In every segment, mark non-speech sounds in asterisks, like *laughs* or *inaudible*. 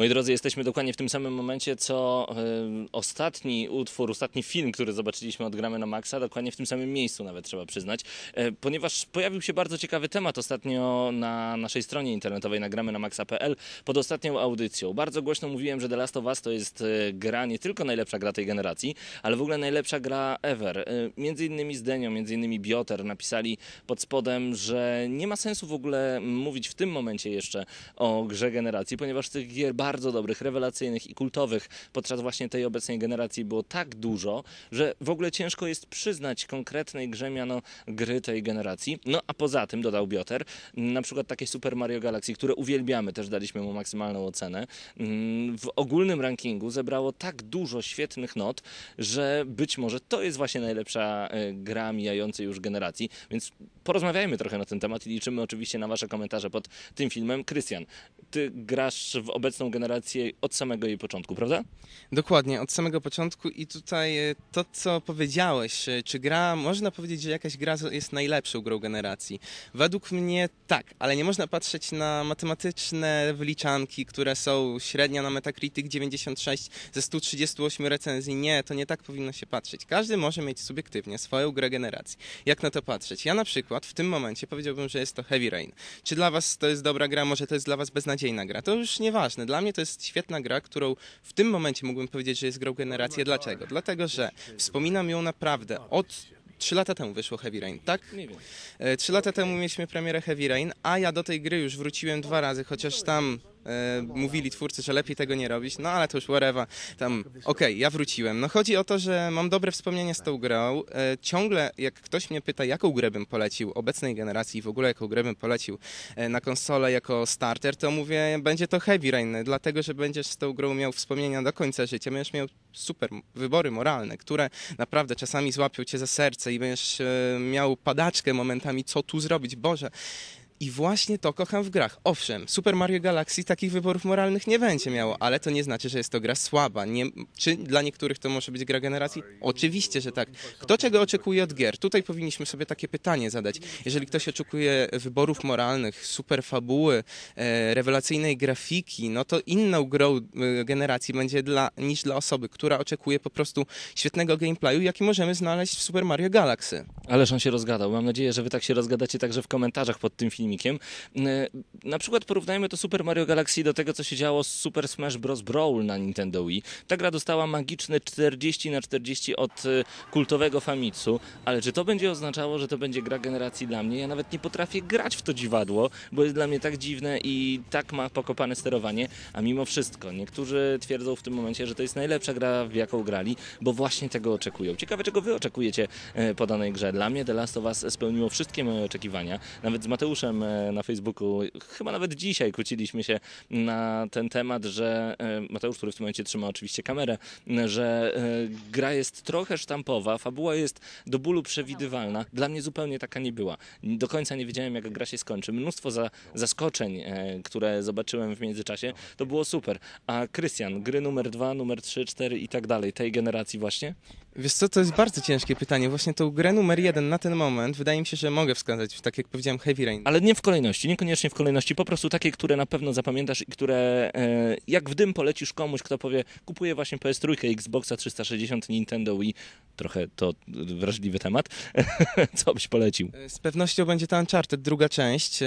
Moi drodzy, jesteśmy dokładnie w tym samym momencie, co e, ostatni utwór, ostatni film, który zobaczyliśmy od Gramy na Maxa, dokładnie w tym samym miejscu nawet trzeba przyznać, e, ponieważ pojawił się bardzo ciekawy temat ostatnio na naszej stronie internetowej nagramy na maxa.pl pod ostatnią audycją. Bardzo głośno mówiłem, że The Last of Us to jest e, gra nie tylko najlepsza gra tej generacji, ale w ogóle najlepsza gra ever. E, Między innymi z Denią, między innymi Bioter napisali pod spodem, że nie ma sensu w ogóle mówić w tym momencie jeszcze o grze generacji, ponieważ tych gier bardzo dobrych, rewelacyjnych i kultowych podczas właśnie tej obecnej generacji było tak dużo, że w ogóle ciężko jest przyznać konkretnej grze miano gry tej generacji. No a poza tym, dodał Bioter, na przykład takie Super Mario Galaxy, które uwielbiamy, też daliśmy mu maksymalną ocenę, mm, w ogólnym rankingu zebrało tak dużo świetnych not, że być może to jest właśnie najlepsza e, gra mijającej już generacji, więc porozmawiajmy trochę na ten temat i liczymy oczywiście na Wasze komentarze pod tym filmem. Krystian, Ty grasz w obecną generację od samego jej początku, prawda? Dokładnie, od samego początku i tutaj e, to, co powiedziałeś, e, czy gra, można powiedzieć, że jakaś gra jest najlepszą grą generacji? Według mnie tak, ale nie można patrzeć na matematyczne wyliczanki, które są średnia na Metacritic 96 ze 138 recenzji. Nie, to nie tak powinno się patrzeć. Każdy może mieć subiektywnie swoją grę generacji. Jak na to patrzeć? Ja na przykład w tym momencie powiedziałbym, że jest to Heavy Rain. Czy dla was to jest dobra gra, może to jest dla was beznadziejna gra? To już nieważne. Dla mnie to jest świetna gra, którą w tym momencie mógłbym powiedzieć, że jest grą generacji. Dlaczego? Dlatego, że wspominam ją naprawdę od Trzy lata temu wyszło Heavy Rain, tak? Nie wiem. E, Trzy lata temu mieliśmy premierę Heavy Rain, a ja do tej gry już wróciłem dwa razy, chociaż tam e, mówili twórcy, że lepiej tego nie robić, no ale to już whatever, tam okej, ja wróciłem. No chodzi o to, że mam dobre wspomnienia z tą grą. E, ciągle jak ktoś mnie pyta, jaką grę bym polecił obecnej generacji w ogóle jaką grę bym polecił e, na konsolę jako starter, to mówię, będzie to Heavy Rain, dlatego, że będziesz z tą grą miał wspomnienia do końca życia, będziesz miał super wybory moralne, które naprawdę czasami złapią cię za serce i będziesz miał padaczkę momentami, co tu zrobić, Boże. I właśnie to kocham w grach. Owszem, Super Mario Galaxy takich wyborów moralnych nie będzie miało, ale to nie znaczy, że jest to gra słaba. Nie, czy dla niektórych to może być gra generacji? Oczywiście, że tak. Kto czego oczekuje od gier? Tutaj powinniśmy sobie takie pytanie zadać. Jeżeli ktoś oczekuje wyborów moralnych, super fabuły, e, rewelacyjnej grafiki, no to inną grą e, generacji będzie dla, niż dla osoby, która oczekuje po prostu świetnego gameplayu, jaki możemy znaleźć w Super Mario Galaxy. Ależ on się rozgadał. Mam nadzieję, że wy tak się rozgadacie także w komentarzach pod tym E, Na przykład porównajmy to Super Mario Galaxy do tego, co się działo z Super Smash Bros. Brawl na Nintendo Wii. Ta gra dostała magiczne 40 na 40 od e, kultowego Famitsu, ale czy to będzie oznaczało, że to będzie gra generacji dla mnie? Ja nawet nie potrafię grać w to dziwadło, bo jest dla mnie tak dziwne i tak ma pokopane sterowanie, a mimo wszystko niektórzy twierdzą w tym momencie, że to jest najlepsza gra, w jaką grali, bo właśnie tego oczekują. Ciekawe, czego wy oczekujecie e, po danej grze. Dla mnie The Last of Us spełniło wszystkie moje oczekiwania. Nawet z Mateuszem e, na Facebooku, chyba nawet dzisiaj kłóciliśmy się na ten temat, że e, Mateusz, który w tym momencie trzyma oczywiście kamerę, że e, gra jest trochę sztampowa, fabuła jest do bólu przewidywalna. Dla mnie zupełnie taka nie była. Do końca nie wiedziałem, jak gra się skończy. Mnóstwo za, zaskoczeń, które zobaczyłem w międzyczasie, to było super. A Krystian, gry numer dwa, numer trzy, cztery i tak dalej, tej generacji właśnie? Wiesz co, to jest bardzo ciężkie pytanie. Właśnie tą grę numer jeden na ten moment wydaje mi się, że mogę wskazać, tak jak powiedziałem, Heavy Rain. Ale nie w kolejności, niekoniecznie w kolejności, po prostu takie, które na pewno zapamiętasz i które e, jak w dym polecisz komuś, kto powie, kupuję właśnie PS3, Xboxa 360, Nintendo Wii, trochę to wrażliwy temat, *laughs* co byś polecił? Z pewnością będzie to Uncharted, druga część.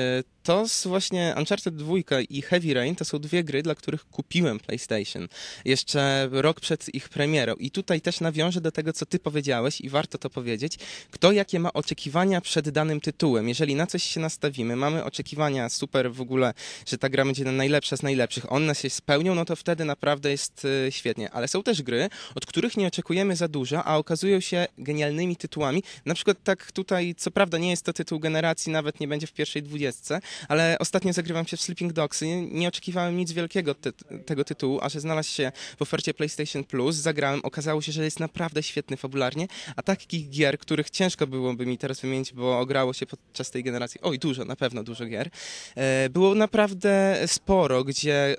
To właśnie Uncharted 2 i Heavy Rain to są dwie gry, dla których kupiłem PlayStation jeszcze rok przed ich premierą. I tutaj też nawiążę do tego, co ty powiedziałeś i warto to powiedzieć. Kto jakie ma oczekiwania przed danym tytułem? Jeżeli na coś się nastawimy, mamy oczekiwania super w ogóle, że ta gra będzie najlepsza z najlepszych, one się spełnią, no to wtedy naprawdę jest e, świetnie. Ale są też gry, od których nie oczekujemy za dużo, a okazują się genialnymi tytułami. Na przykład tak tutaj, co prawda nie jest to tytuł generacji, nawet nie będzie w pierwszej dwudziestce, ale ostatnio zagrywam się w Sleeping Dogs i nie oczekiwałem nic wielkiego ty tego tytułu, a że znalazł się w ofercie PlayStation Plus, zagrałem, okazało się, że jest naprawdę świetny fabularnie, a takich gier, których ciężko byłoby mi teraz wymienić, bo ograło się podczas tej generacji, oj dużo, na pewno dużo gier, e, było naprawdę sporo, gdzie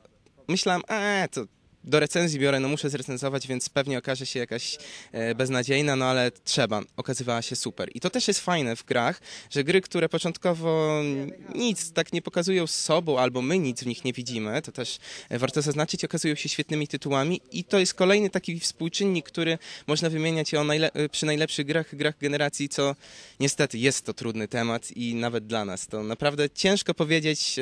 myślałem, a to do recenzji biorę, no muszę zrecenzować, więc pewnie okaże się jakaś e, beznadziejna, no ale trzeba. Okazywała się super. I to też jest fajne w grach, że gry, które początkowo nic tak nie pokazują z sobą, albo my nic w nich nie widzimy, to też e, warto zaznaczyć, okazują się świetnymi tytułami i to jest kolejny taki współczynnik, który można wymieniać o najle- e, przy najlepszych grach, grach generacji, co niestety jest to trudny temat i nawet dla nas. To naprawdę ciężko powiedzieć,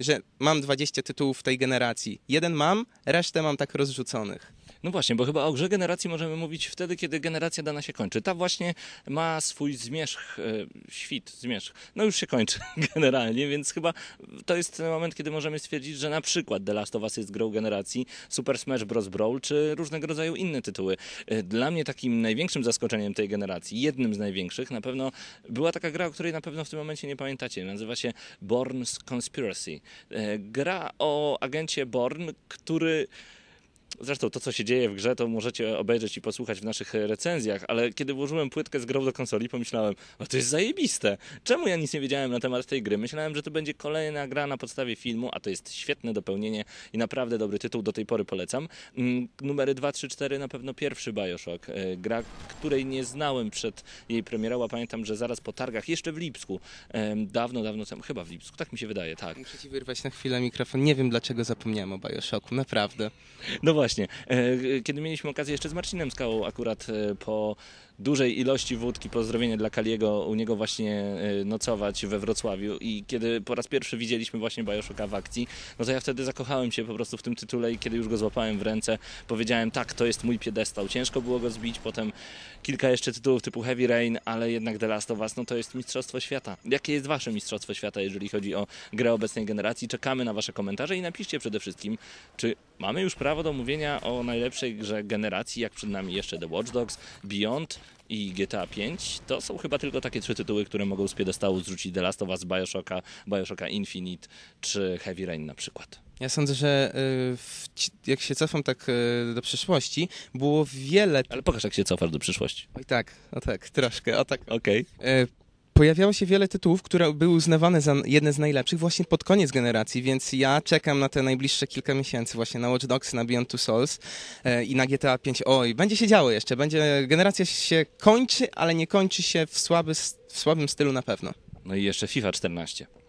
że mam 20 tytułów tej generacji. Jeden mam, resztę mam tak rozrzuconych. No właśnie, bo chyba o grze generacji możemy mówić wtedy, kiedy generacja dana się kończy. Ta właśnie ma swój zmierzch, e, świt, zmierzch. No już się kończy *laughs* generalnie, więc chyba to jest ten moment, kiedy możemy stwierdzić, że na przykład The Last of Us jest grą generacji, Super Smash Bros. Brawl, czy różnego rodzaju inne tytuły. E, Dla mnie takim największym zaskoczeniem tej generacji, jednym z największych, na pewno była taka gra, o której na pewno w tym momencie nie pamiętacie. Nazywa się Bourne's Conspiracy. E, Gra o agencie Bourne, który Zresztą to, co się dzieje w grze, to możecie obejrzeć i posłuchać w naszych recenzjach, ale kiedy włożyłem płytkę z grą do konsoli, pomyślałem, o to jest zajebiste. Czemu ja nic nie wiedziałem na temat tej gry? Myślałem, że to będzie kolejna gra na podstawie filmu, a to jest świetne dopełnienie i naprawdę dobry tytuł, do tej pory polecam. Mm, Numery 2, 3, 4 na pewno pierwszy Bioshock. E, Gra, której nie znałem przed jej premierą, a pamiętam, że zaraz po targach, jeszcze w Lipsku, dawno, dawno temu, chyba w Lipsku, tak mi się wydaje, tak. Muszę ci wyrwać na chwilę mikrofon. Nie wiem, dlaczego zapomniałem o Bioshocku, naprawdę. No właśnie. E, Kiedy mieliśmy okazję jeszcze z Marcinem Skałą akurat e, po dużej ilości wódki, pozdrowienie dla Kaliego, u niego właśnie e, nocować we Wrocławiu i kiedy po raz pierwszy widzieliśmy właśnie Bioshocka w akcji, no to ja wtedy zakochałem się po prostu w tym tytule i kiedy już go złapałem w ręce, powiedziałem tak, to jest mój piedestał. Ciężko było go zbić, potem kilka jeszcze tytułów typu Heavy Rain, ale jednak The Last of Us, no to jest mistrzostwo świata. Jakie jest wasze mistrzostwo świata, jeżeli chodzi o grę obecnej generacji? Czekamy na wasze komentarze i napiszcie przede wszystkim, czy mamy już prawo do mówienia o najlepszej grze generacji, jak przed nami jeszcze The Watch Dogs, Beyond i GTA 5. To są chyba tylko takie trzy tytuły, które mogą z piedestału zrzucić The Last of Us, Bioshocka, Bioshocka Infinite czy Heavy Rain na przykład. Ja sądzę, że y, w, jak się cofam tak y, do przeszłości, było wiele... Ale pokaż, jak się cofasz do przyszłości. Oj tak, o tak, troszkę, o tak. Okej. E, Pojawiało się wiele tytułów, które były uznawane za jedne z najlepszych właśnie pod koniec generacji, więc ja czekam na te najbliższe kilka miesięcy właśnie na Watch Dogs, na Beyond Two Souls e, i na GTA 5. Oj, będzie się działo jeszcze, będzie, generacja się kończy, ale nie kończy się w, słaby, w słabym stylu na pewno. No i jeszcze FIFA 14.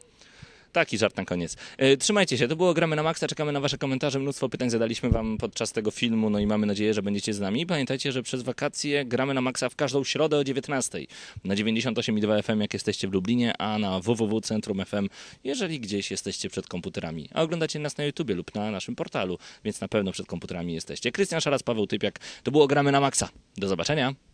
Taki żart na koniec. E, trzymajcie się, to było Gramy na Maxa, czekamy na wasze komentarze, mnóstwo pytań zadaliśmy wam podczas tego filmu, no i mamy nadzieję, że będziecie z nami. Pamiętajcie, że przez wakacje Gramy na Maxa w każdą środę o 19 na 98,2 FM, jak jesteście w Lublinie, a na www.centrum FM, jeżeli gdzieś jesteście przed komputerami. A oglądacie nas na YouTubie lub na naszym portalu, więc na pewno przed komputerami jesteście. Krystian Szaras, Paweł Typiak, to było Gramy na Maxa. Do zobaczenia.